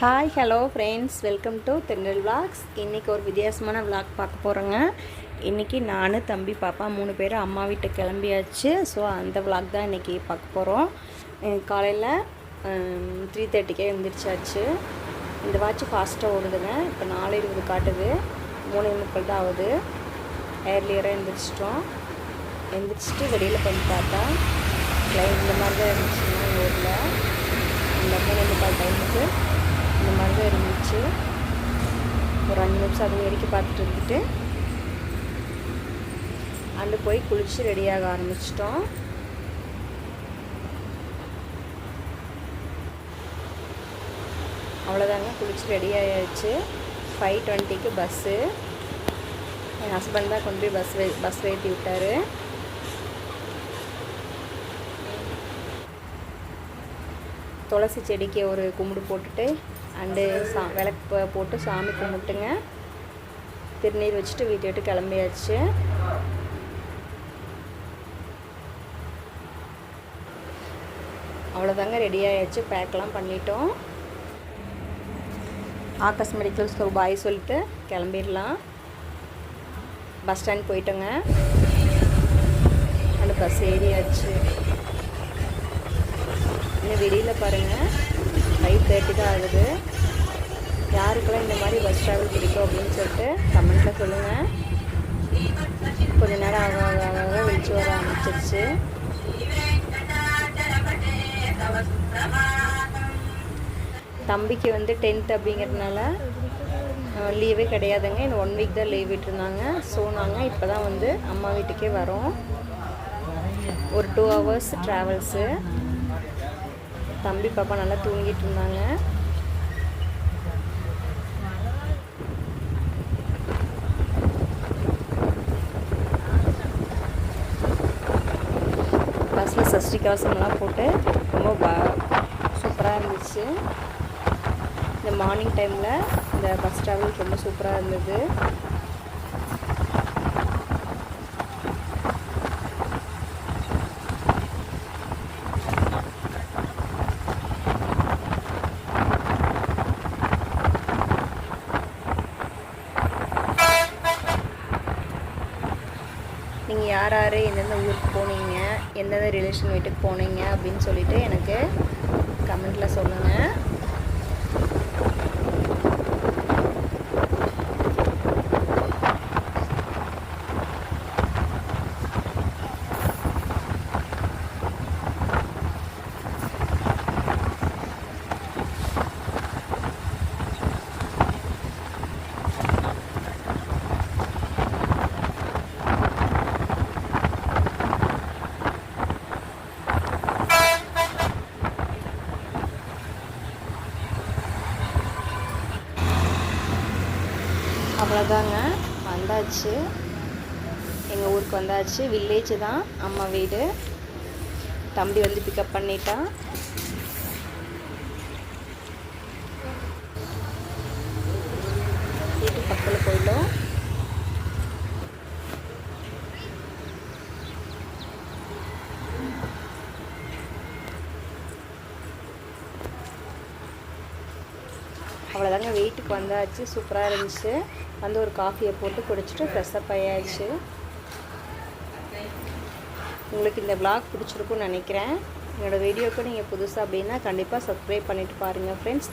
Hi hello friends welcome to Tirunel vlogs இன்றைக்கி ஒரு வித்தியாசமான விளாக் பார்க்க போகிறோங்க இன்றைக்கி நான் தம்பி பாப்பா மூணு பேர் அம்மா வீட்டுக்கு கிளம்பியாச்சு. ஸோ அந்த விளாக் தான் இன்றைக்கி பார்க்க போகிறோம் காலையில் த்ரீ தேர்ட்டிக்கே எழுந்திரிச்சாச்சு இந்த வாட்ச் ஃபாஸ்ட்டாக ஓடுதுங்க. இப்போ நாலு இருபது காட்டுது. மூணு முப்பது தான் ஆகுது. ஏர்லியராக எழுந்திரிச்சிட்டோம் எழுந்திரிச்சிட்டு வெளியில் கொஞ்சம் பார்த்தா கிளைம் இந்த மாதிரி தான் இருந்துச்சுன்னா ஊரில் இந்த மூணு முக்கால் டைம் இந்த மாதிரி தான் இருந்துச்சு ஒரு அஞ்சு நிமிஷம் அது வரைக்கும் பார்த்துட்டு இருந்துட்டு அண்டு போய் குளித்து ரெடியாக ஆரம்பிச்சிட்டோம். அவ்வளோதாங்க குளித்து ரெடி ஆயாச்சு. ஃபைவ் டுவெண்ட்டிக்கு பஸ்ஸு என் ஹஸ்பண்ட் தான் கொண்டு போய் பஸ் பஸ் ஏற்றி விட்டார் துளசி செடிக்கு ஒரு கும்பிடு போட்டுட்டு அண்டு சா விளக்கு போட்டு சாமி கும்பிட்டுங்க. திருநீர் வச்சுட்டு வீட்டை விட்டு கிளம்பியாச்சு. அவ்வளோதாங்க ரெடி ஆயாச்சு. பேக்கெலாம் பண்ணிட்டோம். ஆகாஷ் மெடிக்கல் ஸ்டோர் பாய் சொல்லிட்டு கிளம்பிடலாம். பஸ் ஸ்டாண்ட் போயிட்டோங்க. அந்த பஸ் ஏறியாச்சு. இன்னும் வெளியில் பாருங்கள் ஃபைவ் தேர்ட்டி தான் ஆகுது. யாருக்கெல்லாம் இந்த மாதிரி பஸ் ட்ராவல் பிடிக்கும் அப்படின்னு சொல்லிட்டு கமெண்ட்டில் சொல்லுங்கள் கொஞ்ச நேரம் ஆக ஆக ஆக வெளிச்சு வர ஆரம்பிச்சிருச்சு. தம்பிக்கு வந்து டென்த் அப்படிங்கிறதுனால லீவே கிடையாதுங்க. இன்னும் ஒன் வீக் தான் லீவ் விட்டுருந்தாங்க. ஸோ நாங்கள் இப்போ தான் வந்து அம்மா வீட்டுக்கே வரோம். ஒரு டூ ஹவர்ஸ் ட்ராவல்ஸு தம்பி பாப்பா நல்லா தூங்கிட்டு இருந்தாங்க பஸ்ஸில் சஷ்டி கவசம்லாம் போட்டு ரொம்ப ப சூப்பராக இருந்துச்சு. இந்த மார்னிங் டைமில் இந்த பஸ் ட்ராவல் ரொம்ப சூப்பராக இருந்தது. நீங்கள் யார் யார் எந்தெந்த ஊருக்கு போனீங்க எந்தெந்த ரிலேஷன் வீட்டுக்கு போனீங்க அப்படின்னு சொல்லிட்டு எனக்கு கமெண்ட்டில் சொல்லுங்கள் அவ்வளோதாங்க வந்தாச்சு. எங்கள் ஊருக்கு வந்தாச்சு. வில்லேஜ் தான் அம்மா வீடு. தம்பி வந்து பிக்கப் பண்ணிட்டான் அவ்வளோதாங்க வெயிட்டுக்கு வந்தாச்சு சூப்பராக இருந்துச்சு. வந்து ஒரு காஃபியை போட்டு குடிச்சிட்டு ஃப்ரெஷ்ஷப் ஆயாச்சு. உங்களுக்கு இந்த விளாக் பிடிச்சிருக்குன்னு நினைக்கிறேன். என்னோடய வீடியோக்கு நீங்கள் புதுசாக அப்படின்னா கண்டிப்பாக சப்ஸ்கிரைப் பண்ணிவிட்டு பாருங்கள் ஃப்ரெண்ட்ஸ்